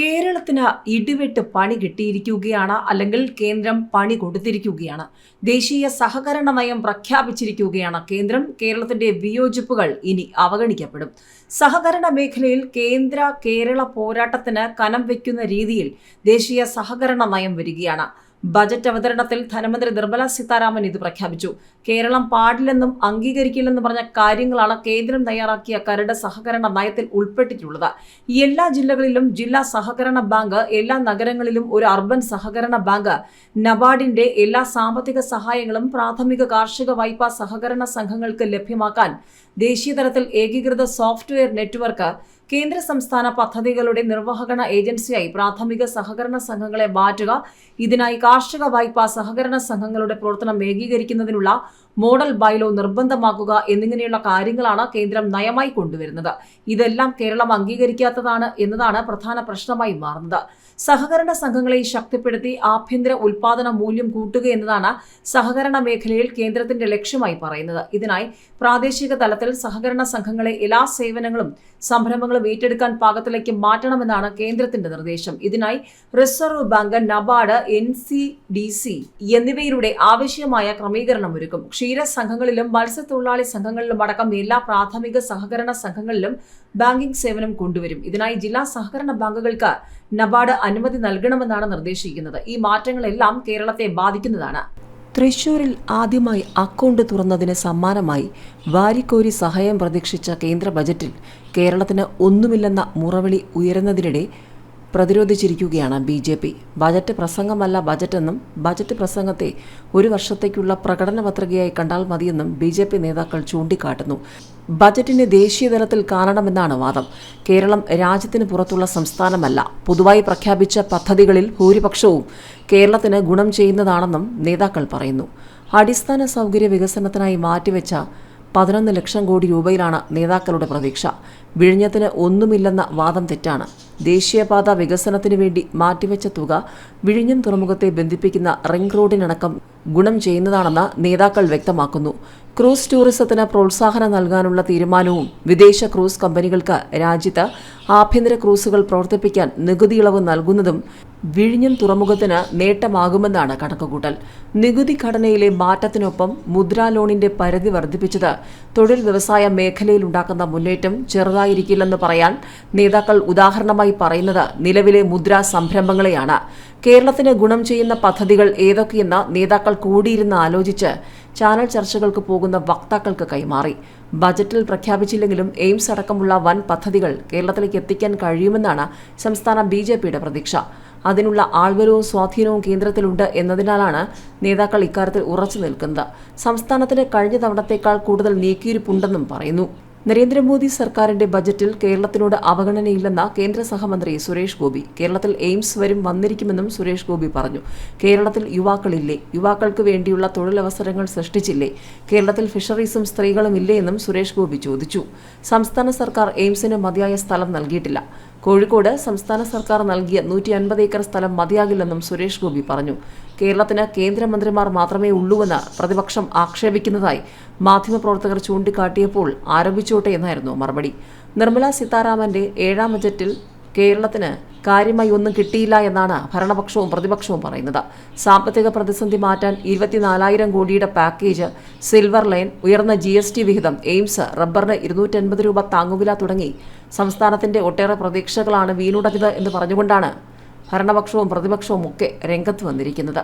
കേരളത്തിന് ഇടിവെട്ട് പണി കിട്ടിയിരിക്കുകയാണ് അല്ലെങ്കിൽ കേന്ദ്രം പണി കൊടുത്തിരിക്കുകയാണ്. ദേശീയ സഹകരണ നയം പ്രഖ്യാപിച്ചിരിക്കുകയാണ് കേന്ദ്രം. കേരളത്തിന്റെ വിയോജിപ്പുകൾ ഇനി അവഗണിക്കപ്പെടും. സഹകരണ മേഖലയിൽ കേന്ദ്ര കേരള പോരാട്ടത്തിന് കനം വയ്ക്കുന്ന രീതിയിൽ ദേശീയ സഹകരണ നയം വരികയാണ്. ബജറ്റ് അവതരണത്തിൽ ധനമന്ത്രി നിർമ്മല സീതാരാമൻ ഇത് പ്രഖ്യാപിച്ചു. കേരളം പാടില്ലെന്നും അംഗീകരിക്കില്ലെന്നും പറഞ്ഞ കാര്യങ്ങളാണ് കേന്ദ്രം തയ്യാറാക്കിയ കരട് സഹകരണ നയത്തിൽ ഉൾപ്പെട്ടിട്ടുള്ളത്. എല്ലാ ജില്ലകളിലും ജില്ലാ സഹകരണ ബാങ്ക് എല്ലാ നഗരങ്ങളിലും ഒരു അർബൻ സഹകരണ ബാങ്ക്. നബാർഡിന്റെ എല്ലാ സാമ്പത്തിക സഹായങ്ങളും പ്രാഥമിക കാർഷിക വായ്പാ സഹകരണ സംഘങ്ങൾക്ക് ലഭ്യമാക്കാൻ ദേശീയതലത്തിൽ ഏകീകൃത സോഫ്റ്റ്വെയർ നെറ്റ്വർക്ക് കേന്ദ്ര സംസ്ഥാന പദ്ധതികളുടെ നിർവഹണ ഏജൻസിയായി പ്രാഥമിക സഹകരണ സംഘങ്ങളെ മാറ്റുക ഇതിനായി കാർഷിക വായ്പാ സഹകരണ സംഘങ്ങളുടെ പ്രവർത്തനം ഏകീകരിക്കുന്നതിനുള്ള മോഡൽ ബൈലോ നിർബന്ധമാക്കുക എന്നിങ്ങനെയുള്ള കാര്യങ്ങളാണ് കേന്ദ്രം നയമായി കൊണ്ടുവരുന്നത്. ഇതെല്ലാം കേരളം അംഗീകരിക്കാത്തതാണ് എന്നതാണ് പ്രധാന പ്രശ്നമായി മാറുന്നത്. സഹകരണ സംഘങ്ങളെ ശക്തിപ്പെടുത്തി ആഭ്യന്തര ഉൽപാദന മൂല്യം കൂട്ടുക എന്നതാണ് സഹകരണ മേഖലയിൽ കേന്ദ്രത്തിന്റെ ലക്ഷ്യമായി പറയുന്നത്. ഇതിനായി പ്രാദേശിക തലത്തിൽ സഹകരണ സംഘങ്ങളെ എല്ലാ സേവനങ്ങളും സംരംഭങ്ങളും ഏറ്റെടുക്കാൻ പാകത്തിലേക്ക് മാറ്റണമെന്നാണ് കേന്ദ്രത്തിന്റെ നിർദ്ദേശം. ഇതിനായി reserve bank NABARD N C D C എന്നിവയിലൂടെ ആവശ്യമായ ക്രമീകരണം ഒരുക്കും. ക്ഷീര സംഘങ്ങളിലും മത്സ്യത്തൊഴിലാളി സംഘങ്ങളിലും അടക്കം എല്ലാ പ്രാഥമിക സഹകരണ സംഘങ്ങളിലും ബാങ്കിംഗ് സേവനം കൊണ്ടുവരും. ഇതിനായി ജില്ലാ സഹകരണ ബാങ്കുകൾക്ക് നബാർഡ് അനുമതി നൽകണമെന്നാണ് നിർദ്ദേശിക്കുന്നത്. ഈ മാറ്റങ്ങളെല്ലാം കേരളത്തെ ബാധിക്കുന്നതാണ്. തൃശൂരിൽ ആദ്യമായി അക്കൗണ്ട് തുറന്നതിന് സമ്മാനമായി വാരിക്കോരി സഹായം പ്രതീക്ഷിച്ച കേന്ദ്ര ബജറ്റിൽ കേരളത്തിന് ഒന്നുമില്ലെന്ന മുറവിളി ഉയരുന്നതിനിടെ പ്രതിരോധിച്ചിരിക്കുകയാണ് ബി ജെ പി. ബജറ്റ് പ്രസംഗമല്ല ബജറ്റെന്നും ബജറ്റ് പ്രസംഗത്തെ ഒരു വർഷത്തേക്കുള്ള പ്രകടന പത്രികയായി കണ്ടാൽ മതിയെന്നും ബി ജെ പി നേതാക്കൾ ചൂണ്ടിക്കാട്ടുന്നു. ബജറ്റിനെ ദേശീയതലത്തിൽ കാണണമെന്നാണ് വാദം. കേരളം രാജ്യത്തിന് പുറത്തുള്ള സംസ്ഥാനമല്ല. പൊതുവായി പ്രഖ്യാപിച്ച പദ്ധതികളിൽ ഭൂരിപക്ഷവും കേരളത്തിന് ഗുണം ചെയ്യുന്നതാണെന്നും നേതാക്കൾ പറയുന്നു. അടിസ്ഥാന സൗകര്യ വികസനത്തിനായി മാറ്റിവെച്ച പതിനൊന്ന് ലക്ഷം കോടി രൂപയിലാണ് നേതാക്കളുടെ പ്രതീക്ഷ. വിഴിഞ്ഞത്തിന് ഒന്നുമില്ലെന്ന വാദം തെറ്റാണ്. ദേശീയപാത വികസനത്തിനു വേണ്ടി മാറ്റിവെച്ച തുക വിഴിഞ്ഞം തുറമുഖത്തെ ബന്ധിപ്പിക്കുന്ന റിംഗ് റോഡിനടക്കം ഗുണം ചെയ്യുന്നതാണെന്ന് നേതാക്കൾ വ്യക്തമാക്കുന്നു. ക്രൂസ് ടൂറിസത്തിന് പ്രോത്സാഹനം നൽകാനുള്ള തീരുമാനവും വിദേശ ക്രൂസ് കമ്പനികൾക്ക് രാജ്യത്ത് ആഭ്യന്തര ക്രൂസുകൾ പ്രവർത്തിപ്പിക്കാൻ നികുതി ഇളവ് നൽകുന്നതും വിഴിഞ്ഞം തുറമുഖത്തിന് നേട്ടമാകുമെന്നാണ് കണക്കുകൂട്ടൽ. നികുതി ഘടനയിലെ മാറ്റത്തിനൊപ്പം മുദ്രാ ലോണിന്റെ പരിധി വർദ്ധിപ്പിച്ചത് തൊഴിൽ വ്യവസായ മേഖലയിലുണ്ടാക്കുന്ന മുന്നേറ്റം ചെറുതായിരിക്കില്ലെന്ന് പറയാൻ നേതാക്കൾ ഉദാഹരണമായി പറയുന്നത് നിലവിലെ മുദ്രാ സംരംഭങ്ങളെയാണ്. കേരളത്തിന് ഗുണം ചെയ്യുന്ന പദ്ധതികൾ ഏതൊക്കെയെന്ന് നേതാക്കൾ കൂടിയിരുന്ന് ആലോചിച്ച് ചാനൽ ചർച്ചകൾക്ക് പോകുന്ന വക്താക്കൾക്ക് കൈമാറി. ബജറ്റിൽ പ്രഖ്യാപിച്ചില്ലെങ്കിലും എയിംസ് അടക്കമുള്ള വൻ പദ്ധതികൾ കേരളത്തിലേക്ക് എത്തിക്കാൻ കഴിയുമെന്നാണ് സംസ്ഥാന ബി ജെ പിയുടെ പ്രതീക്ഷ. അതിനുള്ള ആൾവരവും സ്വാധീനവും കേന്ദ്രത്തിലുണ്ട് എന്നതിനാലാണ് നേതാക്കൾ ഇക്കാര്യത്തിൽ ഉറച്ചു നിൽക്കുന്നത്. സംസ്ഥാനത്തിന് കഴിഞ്ഞ തവണത്തേക്കാൾ കൂടുതൽ നീക്കിയിരിപ്പുണ്ടെന്നും പറയുന്നു. നരേന്ദ്രമോദി സർക്കാരിന്റെ ബജറ്റിൽ കേരളത്തിനോട് അവഗണനയില്ലെന്ന കേന്ദ്ര സഹമന്ത്രി സുരേഷ് ഗോപി. കേരളത്തിൽ എയിംസ് വരും വന്നിരിക്കുമെന്നും സുരേഷ് ഗോപി പറഞ്ഞു. കേരളത്തിൽ യുവാക്കളില്ലേ? യുവാക്കൾക്ക് വേണ്ടിയുള്ള തൊഴിലവസരങ്ങൾ സൃഷ്ടിച്ചില്ലേ? കേരളത്തിൽ ഫിഷറീസും സ്ത്രീകളും ഇല്ലേ എന്നും സുരേഷ് ഗോപി ചോദിച്ചു. സംസ്ഥാന സർക്കാർ എയിംസിന് മതിയായ സ്ഥലം നൽകിയിട്ടില്ല. കോഴിക്കോട് സംസ്ഥാന സർക്കാർ നൽകിയ നൂറ്റി അൻപത് ഏക്കർ സ്ഥലം മതിയാകില്ലെന്നും സുരേഷ് ഗോപി പറഞ്ഞു. കേരളത്തിന് കേന്ദ്രമന്ത്രിമാർ മാത്രമേ ഉള്ളൂവെന്ന് പ്രതിപക്ഷം ആക്ഷേപിക്കുന്നതായി മാധ്യമപ്രവർത്തകർ ചൂണ്ടിക്കാട്ടിയപ്പോൾ ആരോപിച്ചോട്ടെ എന്നായിരുന്നു മറുപടി. നിർമ്മല സീതാരാമന്റെ ഏഴാം ബജറ്റിൽ കേരളത്തിന് കാര്യമായി ഒന്നും കിട്ടിയില്ല എന്നാണ് ഭരണപക്ഷവും പ്രതിപക്ഷവും പറയുന്നത്. സാമ്പത്തിക പ്രതിസന്ധി മാറ്റാൻ ഇരുപത്തിനാലായിരം കോടിയുടെ പാക്കേജ് സിൽവർ ലൈൻ ഉയർന്ന ജി എസ് ടി വിഹിതം എയിംസ് റബ്ബറിന് ഇരുന്നൂറ്റൻപത് രൂപ താങ്ങുവില തുടങ്ങി സംസ്ഥാനത്തിന്റെ ഒട്ടേറെ പ്രതീക്ഷകളാണ് വീണുടഞ്ഞത് എന്ന് പറഞ്ഞുകൊണ്ടാണ് ഭരണപക്ഷവും പ്രതിപക്ഷവും ഒക്കെ രംഗത്ത് വന്നിരിക്കുന്നത്.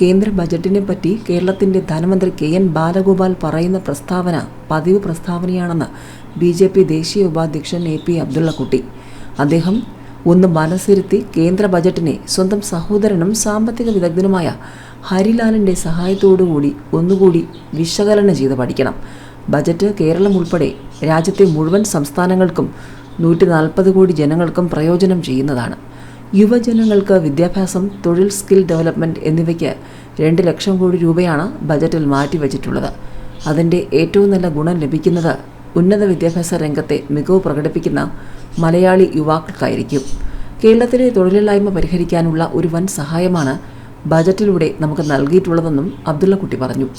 കേന്ദ്ര ബജറ്റിനെ പറ്റി കേരളത്തിന്റെ ധനമന്ത്രി കെ എൻ ബാലഗോപാൽ പറയുന്ന പ്രസ്താവന പതിവ് പ്രസ്താവനയാണെന്ന് ബി ജെ പി ദേശീയ ഉപാധ്യക്ഷൻ എ പി അബ്ദുള്ളക്കുട്ടി. അദ്ദേഹം ഒന്ന് മനസ്സിരുത്തി കേന്ദ്ര ബജറ്റിനെ സ്വന്തം സഹോദരനും സാമ്പത്തിക വിദഗ്ധനുമായ ഹരിലാലിന്റെ സഹായത്തോടുകൂടി ഒന്നുകൂടി വിശകലനം ചെയ്ത് പഠിക്കണം. ബജറ്റ് കേരളം ഉൾപ്പെടെ രാജ്യത്തെ മുഴുവൻ സംസ്ഥാനങ്ങൾക്കും നൂറ്റി നാൽപ്പത് കോടി ജനങ്ങൾക്കും പ്രയോജനം ചെയ്യുന്നതാണ്. യുവജനങ്ങൾക്ക് വിദ്യാഭ്യാസം തൊഴിൽ സ്കിൽ ഡെവലപ്മെന്റ് എന്നിവയ്ക്ക് രണ്ട് ലക്ഷം കോടി രൂപയാണ് ബജറ്റിൽ മാറ്റിവെച്ചിട്ടുള്ളത്. അതിന്റെ ഏറ്റവും നല്ല ഗുണം ലഭിക്കുന്നത് ഉന്നത വിദ്യാഭ്യാസ രംഗത്തെ മികവ് പ്രകടിപ്പിക്കുന്ന മലയാളി യുവാക്കൾക്കായിരിക്കും. കേരളത്തിലെ തൊഴിലില്ലായ്മ പരിഹരിക്കാനുള്ള ഒരു വൻ സഹായമാണ് ബജറ്റിലൂടെ നമുക്ക് നൽകിയിട്ടുള്ളതെന്നും അബ്ദുള്ളക്കുട്ടി പറഞ്ഞു.